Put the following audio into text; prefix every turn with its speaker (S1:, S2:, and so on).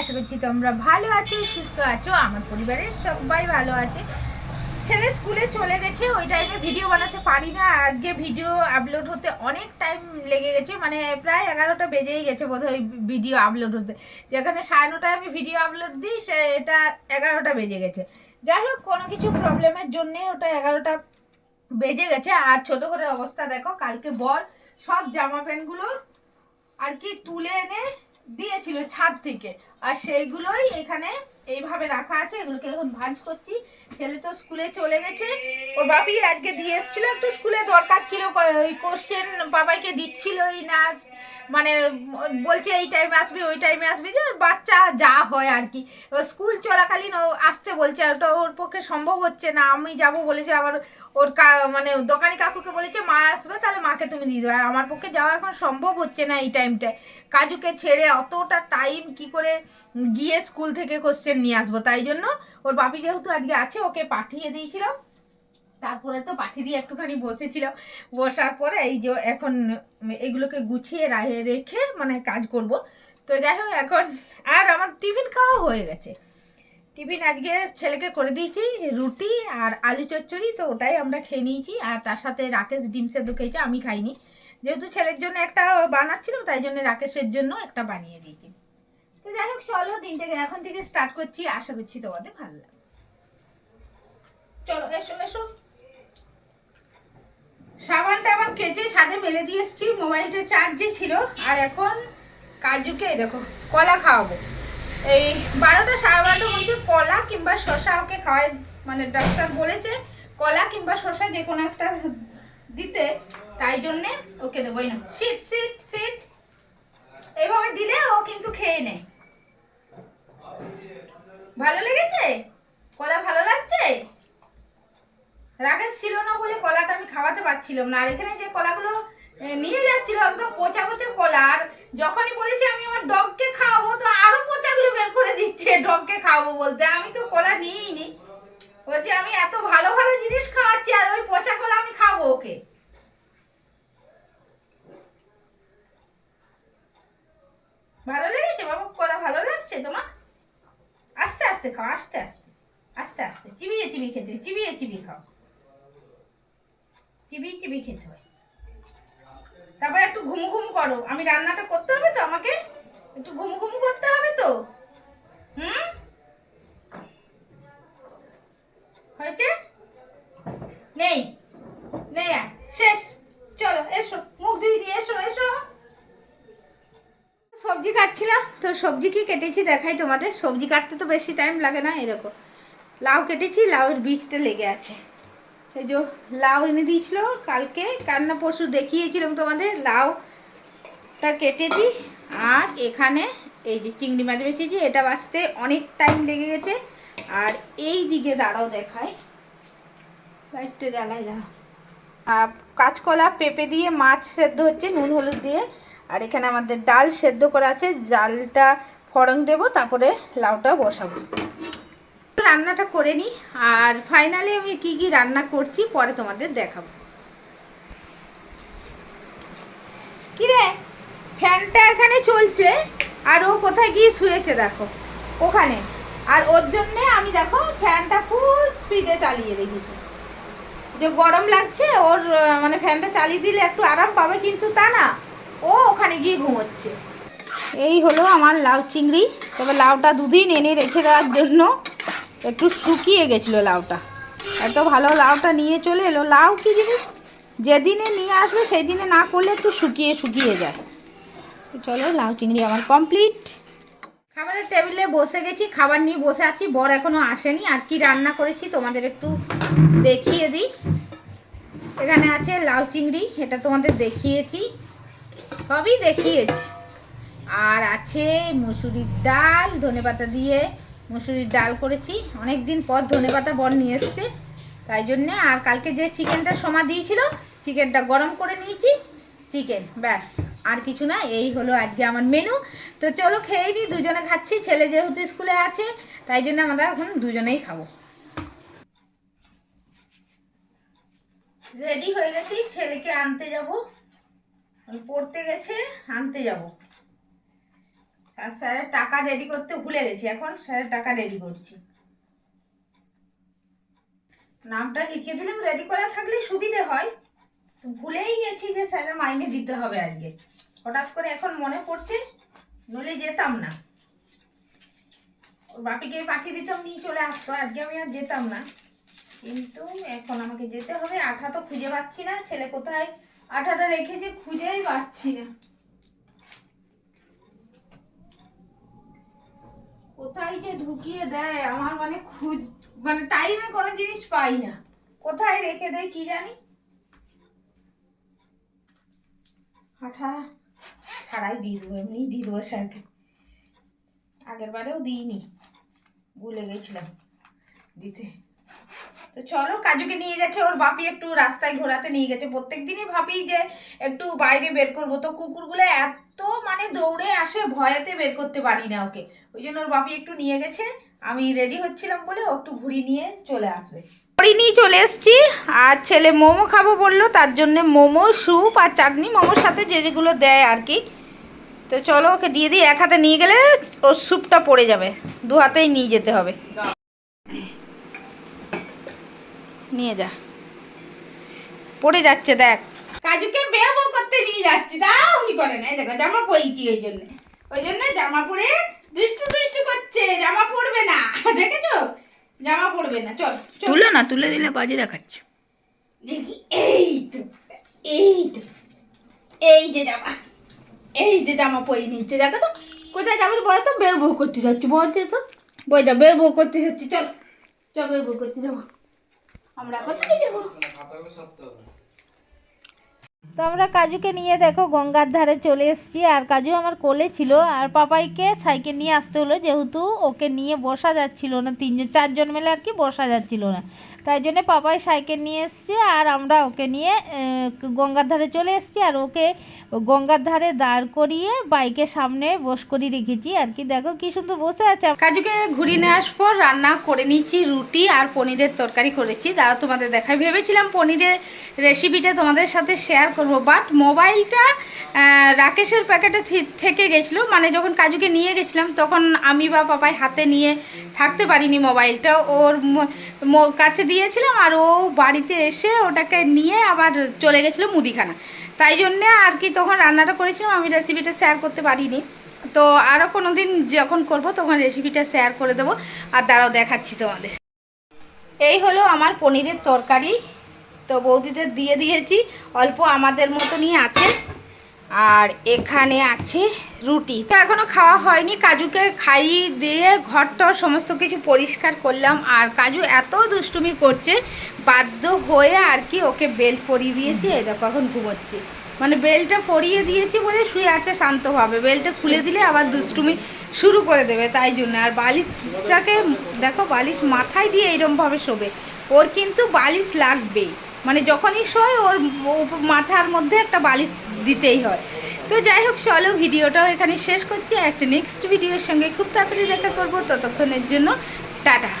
S1: আশা করছি তোমরা ভালো আছো, সুস্থ আছো, আমার পরিবারের সবাই ভালো আছে। ছেলে স্কুলে চলে গেছে, ওই টাইমে ভিডিও বানাতে পারি না। আজকে ভিডিও আপলোড হতে অনেক টাইম লেগে গেছে মানে প্রায় এগারোটা বেজেই গেছে বোধহয় ভিডিও আপলোড হতে। যেখানে সাড়ে নটায় আমি ভিডিও আপলোড দিই সেটা এগারোটা বেজে গেছে। যাই হোক, কোনো কিছু প্রবলেমের জন্যে ওটা এগারোটা বেজে গেছে। আর ছোট করে অবস্থা দেখো, কালকে বর সব জামা প্যান্টগুলো আর কি তুলে এনে দিয়েছিল ছাদ থেকে। আর সেইগুলোই এখানে এইভাবে রাখা আছে, এগুলোকে এখন ভাঁজ করছি। ছেলে তো স্কুলে চলে গেছে। ওর বাপি আজকে দিয়ে এসেছিল, একটু স্কুলে দরকার ছিল ওই কোশ্চেন বাবাইকে দিচ্ছিলই না। মানে বলছে এই টাইমে আসবে, ওই টাইমে আসবে, যে বাচ্চা যা হয় আর কি। স্কুল চলাকালীন ও আসতে বলছে, আর ওটা ওর পক্ষে সম্ভব হচ্ছে না, আমি যাব বলেছে, আবার ওর কা- মানে দোকানি কাকুকে বলেছে, মা আসবে, তাহলে মাকে তুমি দিয়ে দেবে আর আমার পক্ষে যাওয়া এখন সম্ভব হচ্ছে না এই টাইমটায় কাজুকে ছেড়ে অতটা টাইম কি করে গিয়ে স্কুল থেকে কোশ্চেন নিয়ে আসব? তাই জন্য ওর বাপি যেহেতু আজকে আছে, ওকে পাঠিয়ে দিয়েছিল। তারপরে তো পাঠিয়ে দিয়ে একটুখানি বসেছিল। বসার পরে এই যে এখন এগুলোকে গুছিয়ে রেখে মানে কাজ করব। তো যাই হোক, এখন আর আমার টিফিন খাওয়া হয়ে গেছে। টিফিন আজকে ছেলেকে করে দিয়েছি, রুটি আর আলু চচ্চড়ি, তো ওটাই আমরা খেয়ে নিয়েছি। আর তার সাথে রাকেশ ডিম সেদ্ধ খেয়েছে, আমি খাইনি। যেহেতু ছেলের জন্য একটা বানাচ্ছিলাম, তাই জন্য রাকেশের জন্য একটা বানিয়ে দিয়েছি। তো যাই হোক, চলো দিনটাকে এখন থেকে স্টার্ট করছি। আশা করছি তোমাদের ভালো লাগবে। চলো, এসো এসো। মেলে দিয়ে এসছি, মোবাইলটা চার্জে ছিল। আর এখন কাজুকে দেখো, কলা খাওয়াবো। এই বারোটা সাড়ে বারোটার মধ্যে কলা কিংবা শশা ওকে খাওয়াই মানে ডাক্তার বলেছে, কলা কিংবা শশা যে কোনো একটা দিতে, তাই জন্যে ওকে দেবোই না সিট সিট সিট এইভাবে দিলে ও কিন্তু খেয়ে নেয়। ভালো লেগেছে? কলা ভালো লাগছে? রাকেশ ছিল না বলে কলাটা আমি খাওয়াতে পারছিলাম না। আর এখানে যে কলাগুলো নিয়ে যাচ্ছিল একদম পচা পচা কলা। আর যখনই বলেছি আমি আমার ডগকে খাওয়াবো, তো আরও পচাগুলো বের করে দিচ্ছে ডগকে খাওয়াবো বলতে। আমি তো কলা নিয়েই নি বলছি, আমি এত ভালো ভালো জিনিস খাওয়াচ্ছি, আর ওই পচা কলা আমি খাব ওকে। ভালো লেগেছে বাবু? কলা ভালো লাগছে তোমার? আস্তে আস্তে খাও, আস্তে আস্তে। আস্তে আস্তে। চিবিয়ে চিবিয়ে খেতে চিবিয়ে চিবিয়ে খাও। চিবিয়ে চিবিয়ে খেতে হয় করো। আমি রান্নাটা করতে হবে তো আমাকে? একটু ঘুমু ঘুমু করতে হবে তো? হুম? হয়েছে? নেই। নেই আর। শেষ। চলো, এসো। মুখ ধুই দিয়ে এসো এসো। সবজি কাটছিলাম, তো সবজি কি কেটেছি দেখাই তোমাদের। সবজি কাটতে তো বেশি টাইম লাগে না, এই দেখো। লাউ কেটেছি, লাউয়ের বীজটা লেগে আছে। এই যে লাউ এনে দিয়েছিল কালকে। কান্না পরশু দেখিয়েছিলাম তোমাদের, লাউ তা কেটেছি। আর এখানে এই যে চিংড়ি মাছ বেছেছি, এটা বাঁচতে অনেক টাইম লেগে গেছে। আর এই দিকে দাঁড়াও দেখায় লাইটটা দাঁড়াও। আর কাঁচকলা, পেঁপে দিয়ে মাছ সেদ্ধ হচ্ছে, নুন, হলুদ দিয়ে। আর এখানে আমাদের ডাল সেদ্ধ করা আছে। জালটা ফড়ং দেব, তারপরে লাউটা বসাবো। রান্নাটা করে নিই আর ফাইনালি আমি কি কি রান্না করছি, পরে তোমাদের দেখাবো। কিরে? ফ্যানটা এখানে চলছে, আর ও কোথায় গিয়ে শুয়েছে দেখো, ওখানে। আর ওর জন্যে আমি দেখো ফ্যানটা ফুল স্পিডে চালিয়ে রেখেছি যে গরম লাগছে, ওর মানে ফ্যানটা চালিয়ে দিলে একটু আরাম পাবে, কিন্তু তা না, ও ওখানে গিয়ে ঘুমোচ্ছে। এই হলো আমার লাউ চিংড়ি। তবে লাউটা দুদিন এনে রেখে দেওয়ার জন্য একটু শুকিয়ে গেছিল লাউটা। এত ভালো লাউটা নিয়ে চলে এলো। লাউ কি জিনিস? যেদিনে নিয়ে আসবে সেই দিনে না করলে একটু শুকিয়ে শুকিয়ে যায়। চলো, লাউ চিংড়ি আমার কমপ্লিট খাবারের টেবিলে বসে গেছি, খাবার নিয়ে বসে আছি, বর এখনও আসেনি। আর কি রান্না করেছি তোমাদের একটু দেখিয়ে দিই। এখানে আছে লাউ চিংড়ি, এটা তোমাদের দেখিয়েছি। সবই দেখিয়েছি। আর আছে মুসুরির ডাল ধনেপাতা দিয়ে মুসুরির ডাল করেছি। অনেক দিন পর ধনেপাতা বর নিয়ে এসছে, তাই জন্যে আর কালকে যে চিকেনটা সমা দিয়েছিল চিকেনটা গরম করে নিয়েছি চিকেন ব্যাস। আর কিছু না, এই হলো আজকে আমার মেনু তো চলো খেয়ে নিই দুজনে খাচ্ছি, ছেলে যেহেতু স্কুলে আছে, তাই জন্য আমরা এখন দুজনেই খাব। রেডি হয়ে গেছি, ছেলেকে আনতে যাব। পড়তে গেছে, আনতে যাব। স্যারের টাকা রেডি করতে ভুলে গেছি এখন, স্যারের টাকা রেডি করছি। নামটা লিখিয়ে দিলাম রেডি করা থাকলে সুবিধে হয়। ভুলেই গেছি যে স্যারের মাইনে দিতে হবে আজকে। হঠাৎ করে এখন মনে পড়ছে নলে যেতাম না। ওর বাপিকে পাঠিয়ে দিতাম, নিয়ে চলে আসতো। আজকে আমি আর যেতাম না। কিন্তু এখন আমাকে যেতে হবে। আঠা তো খুঁজে পাচ্ছি না। ছেলে কোথায়? আঠাটা রেখেছে, খুঁজেই পাচ্ছি না। কোথায় যে ঢুকিয়ে দেয়, আমার মানে খুঁজ মানে টাইমে কোনো জিনিস পাই না। কোথায় রেখে দেয়, কি জানি? আঠা ছাড়াই দিয়ে দেবো, এমনি দিয়ে দেবো স্যারকে। আগের বারেও দিইনি, ভুলে গেছিলাম দিতে। তো চলো, কাজুকে নিয়ে গেছে, ওর বাপি একটু রাস্তায় ঘোরাতে নিয়ে গেছে। প্রত্যেক দিনই ভাবি যে একটু বাইরে বের করব, তো কুকুরগুলো এত মানে দৌড়ে আসে, ভয়েতে বের করতে পারি না ওকে। ওই জন্য ওর বাপি একটু নিয়ে গেছে, আমি রেডি হচ্ছিলাম বলে ও একটু ঘুরি নিয়ে চলে আসবে। ঘুরি নিয়ে চলে এসছি। আর ছেলে মোমো খাব বলল, তার জন্য মোমো, স্যুপ আর চাটনি মোমোর সাথে যে যেগুলো দেয় আর কি। তো চলো ওকে দিয়ে দিই, এক হাতে নিয়ে গেলে ওর স্যুপটা পড়ে যাবে, দু হাতেই নিয়ে যেতে হবে। নিয়ে যা। পড়ে যাচ্ছে, দেখ। কাজুকে বেয়াবো করতে নিয়ে যাচ্ছি, তাও উনি করে না? দেখো, জামা পরেছি ওই জন্য। ওই জন্য জামা পরে দুষ্টু দুষ্টু করছে, জামা পরবে না, দেখেছ? জামা পড়বে না চল চল।
S2: তুলো না তুলে দিলে বাজে দেখাচ্ছে।
S1: দেখি এই তো এই তো এই যে জামা এই যে জামা পরে নিচ্ছে। দেখো তো কোথায় যাব বলো তো? বেউ বউ করতে যাচ্ছি বলছে তো। বই যা বেউ বউ করতে যাচ্ছি চল চল বেউ বউ করতে যাব। আমরা কোথায় যাব। তো আমরা কাজুকে নিয়ে দেখো, গঙ্গার ধারে চলে এসেছি। আর কাজু আমার কোলে ছিল। আর পাপাইকে সাইকেল নিয়ে আসতে হলো, যেহেতু ওকে নিয়ে বসা যাচ্ছিল না। তিনজন, চারজন মিলে আর কি বসা যাচ্ছিল না। তাই জন্য পাপাই সাইকেল নিয়ে এসছে আর আমরা ওকে নিয়ে গঙ্গার ধারে চলে এসেছি আর ওকে গঙ্গার ধারে দাঁড় করিয়ে বাইকের সামনে বস করিয়ে রেখেছি। আর কি দেখো কি সুন্দর বসে আছে। কাজুকে ঘুরিয়ে নিয়ে পর রান্না করে নিয়েছি, রুটি আর পনিরের তরকারি করেছি। দাঁড়া তোমাদের দেখাই ভেবেছিলাম পনিরের রেসিপিটা তোমাদের সাথে শেয়ার করব বাট মোবাইলটা রাকেশের প্যাকেটে থেকে গেছিল। মানে যখন কাজুকে নিয়ে গেছিলাম, তখন আমি বা পাপাই হাতে নিয়ে থাকতে পারিনি মোবাইলটা ওর কাছে দিয়েছিলাম আর ও বাড়িতে এসে ওটাকে নিয়ে আবার চলে গেছিল মুদিখানা। তাই জন্যে আর কি তখন রান্নাটা করেছিলাম, আমি রেসিপিটা শেয়ার করতে পারিনি। তো আরও কোনো দিন যখন করব তখন রেসিপিটা শেয়ার করে দেবো আর দাঁড়াও দেখাচ্ছি তোমাদের। এই হলো আমার পনিরের তরকারি। তো বৌদিদের দিয়ে দিয়েছি, অল্প আমাদের মতনই আছে। আর এখানে আছে রুটি। তো এখনও খাওয়া হয়নি। কাজুকে খাইয়ে দিয়ে ঘরটর সমস্ত কিছু পরিষ্কার করলাম। আর কাজু এত দুষ্টুমি করছে, বাধ্য হয়ে আর কি ওকে বেল্ট পরিয়ে দিয়েছি। এই দেখো এখন ঘুমোচ্ছে। মানে বেল্টটা পরিয়ে দিয়েছি বলে শুয়ে আছে শান্তভাবে বেলটা খুলে দিলে আবার দুষ্টুমি শুরু করে দেবে তাই জন্য। আর বালিশটাকে, দেখো বালিশ মাথায় দিয়ে এরমভাবে শোবে। ওর কিন্তু বালিশ লাগবেই। যখনই শোয়, ওর মাথার মধ্যে একটা বালিশ দিতেই হয়। তো যাই হোক, চলো ভিডিওটাও এখানে শেষ করছি। একটা নেক্সট ভিডিওর সঙ্গে খুব তাড়াতাড়ি দেখা করব। ততক্ষণের জন্য টাটা।